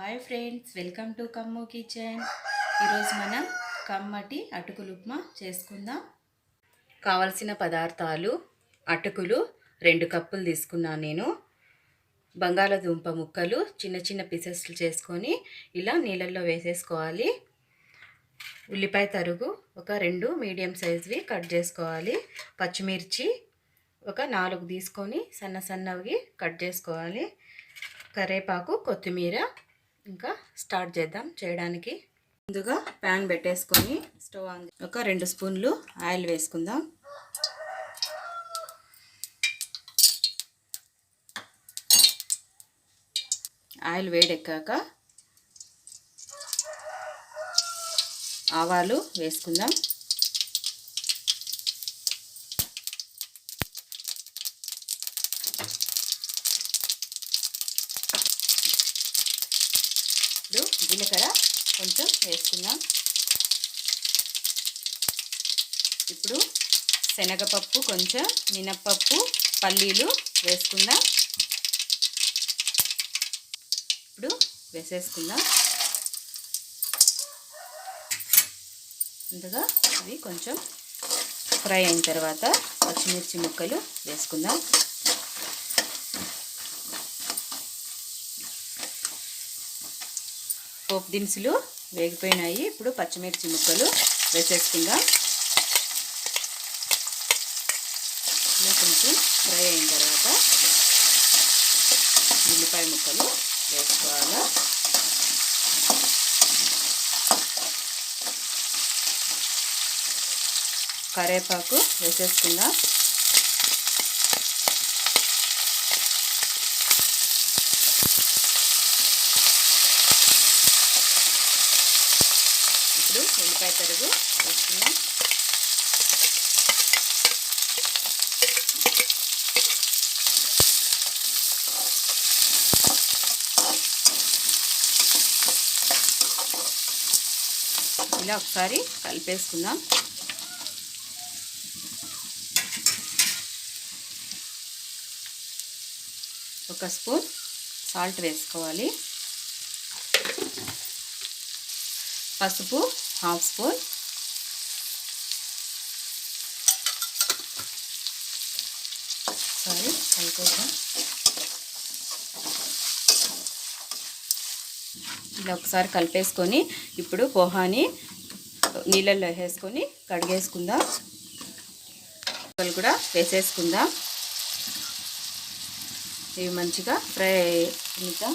Hi friends welcome to Kammu kitchen. ఈరోజు మనం కమ్మటి అటుకులు ఉప్మా చేసుకుందాం. కావలసిన పదార్థాలు అటుకులు రెండు కప్పులు తీసుకున్నాను నేను. బంగాళదుంప ముక్కలు చిన్న చిన్న పీసెస్లు చేసుకొని ఇలా నీళ్ళల్లో వేసేసుకోవాలి. ఉల్లిపాయ తరుగు ఒక రెండు మీడియం సైజ్వి కట్ చేసుకోవాలి. పచ్చిమిర్చి ఒక నాలుగు తీసుకొని సన్న సన్నవి కట్ చేసుకోవాలి. కరేపాకు కొత్తిమీర ఇంకా స్టార్ట్ చేద్దాం చేయడానికి. ముందుగా ప్యాన్ పెట్టేసుకొని స్టవ్ ఆన్ ఒక రెండు స్పూన్లు ఆయిల్ వేసుకుందాం. ఆయిల్ వేడెక్కాక ఆవాలు వేసుకుందాం. జీలకర్ర కొంచెం వేసుకుందాం. ఇప్పుడు శనగపప్పు కొంచెం మినప్పప్పు పల్లీలు వేసుకుందాం. ఇప్పుడు వేసేసుకుందాం. ముందుగా ఇవి కొంచెం ఫ్రై అయిన తర్వాత పచ్చిమిర్చి ముక్కలు వేసుకుందాం. పోపు దినుసులు వేగిపోయినాయి. ఇప్పుడు పచ్చిమిర్చి ముక్కలు వేసేసుకుందాం. ఇలా కొంచెం ఫ్రై అయిన తర్వాత ఉల్లిపాయ ముక్కలు వేసుకోవాలి? కరేపాకు వేసేసుకుందాం ఇప్పుడు ఉల్లిపాయ పెరుగు వేసుకుందాం ఇలా ఒకసారి కలిపేసుకుందాం. ఒక స్పూన్ సాల్ట్ వేసుకోవాలి. పసుపు హాఫ్ స్పూన్. సారీ కలిపేద్దాం. ఇలా ఒకసారి కలిపేసుకొని ఇప్పుడు పోహాని నీళ్ళల్లో వేసుకొని కడిగేసుకుందాం. ముక్కలు కూడా వేసేసుకుందాం. ఇవి మంచిగా ఫ్రై అవుతాం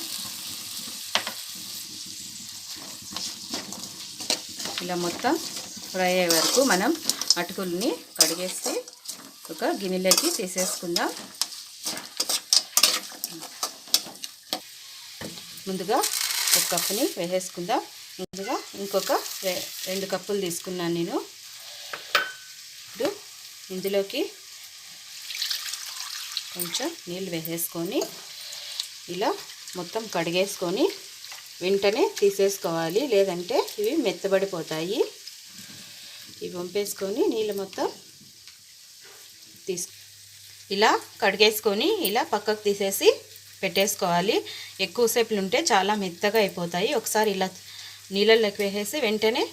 ఇలా మొత్తం ఫ్రై అయ్యే వరకు మనం అటుకుల్ని కడిగేసి ఒక గిన్నెలోకి తీసేసుకుందాం. ముందుగా ఒక కప్పుని వేసేసుకుందాం. ముందుగా ఇంకొక రెండు కప్పులు తీసుకున్నాను నేను. ఇప్పుడు ఇందులోకి కొంచెం నీళ్ళు వేసేసుకొని ఇలా మొత్తం కడిగేసుకొని వెంటనే తీసేసుకోవాలి. లేదంటే ఇవి మెత్తబడిపోతాయి. ఇవి పంపేసుకొని నీళ్ళు మొత్తం తీసు ఇలా కడిగేసుకొని ఇలా పక్కకు తీసేసి పెట్టేసుకోవాలి. ఎక్కువసేపులు ఉంటే చాలా మెత్తగా అయిపోతాయి. ఒకసారి ఇలా నీళ్ళలోకి వేసేసి వెంటనే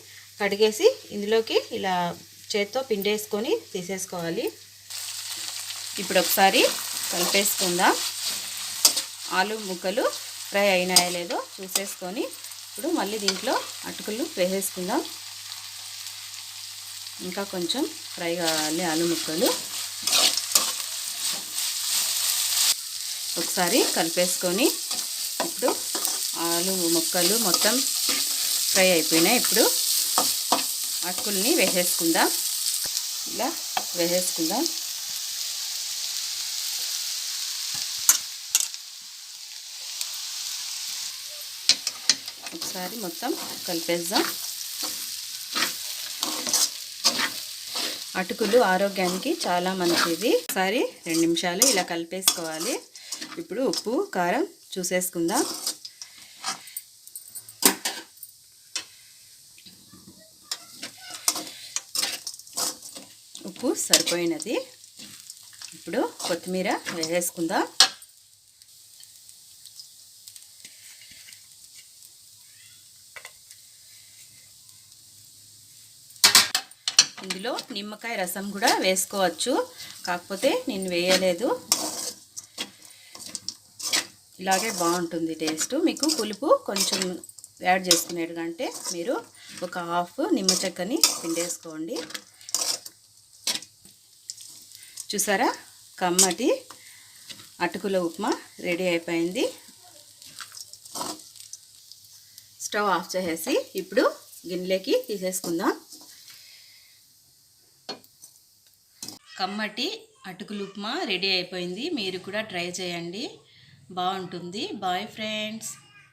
కడిగేసి ఇందులోకి ఇలా చేత్తో పిండేసుకొని తీసేసుకోవాలి. ఇప్పుడు ఒకసారి కలిపేసుకుందాం. ఆలు ముక్కలు ఫ్రై అయినాయా లేదో చూసేసుకొని ఇప్పుడు మళ్ళీ దీంట్లో అటుకులు వేసేసుకుందాం. ఇంకా కొంచెం ఫ్రై కావాలి ఆలు ముక్కలు. ఒకసారి కలిపేసుకొని ఇప్పుడు ఆలు ముక్కలు మొత్తం ఫ్రై అయిపోయినాయి. ఇప్పుడు అటుకుల్ని వేసేసుకుందాం. ఇలా వేసేసుకుందాం. ఒకసారి మొత్తం కలిపేద్దాం. అటుకులు ఆరోగ్యానికి చాలా మంచిది. ఒకసారి రెండు నిమిషాలు ఇలా కలిపేసుకోవాలి. ఇప్పుడు ఉప్పు కారం చూసేసుకుందాం. ఉప్పు సరిపోయినది. ఇప్పుడు కొత్తిమీర వేసేసుకుందాం. ఇందులో నిమ్మకాయ రసం కూడా వేసుకోవచ్చు. కాకపోతే నేను వేయలేదు. ఇలాగే బాగుంటుంది టేస్ట్. మీకు పులుపు కొంచెం యాడ్ చేసుకునేటంటే మీరు ఒక హాఫ్ నిమ్మ చెక్కని పిండేసుకోండి. చూసారా? కమ్మటి అటుకుల ఉప్మా రెడీ అయిపోయింది. స్టవ్ ఆఫ్ చేసేసి ఇప్పుడు గిన్నెలోకి తీసేసుకుందాం. కమ్మటి అటుకులు ఉప్మా రెడీ అయిపోయింది. మీరు కూడా ట్రై చేయండి. బాగుంటుంది. Bye friends.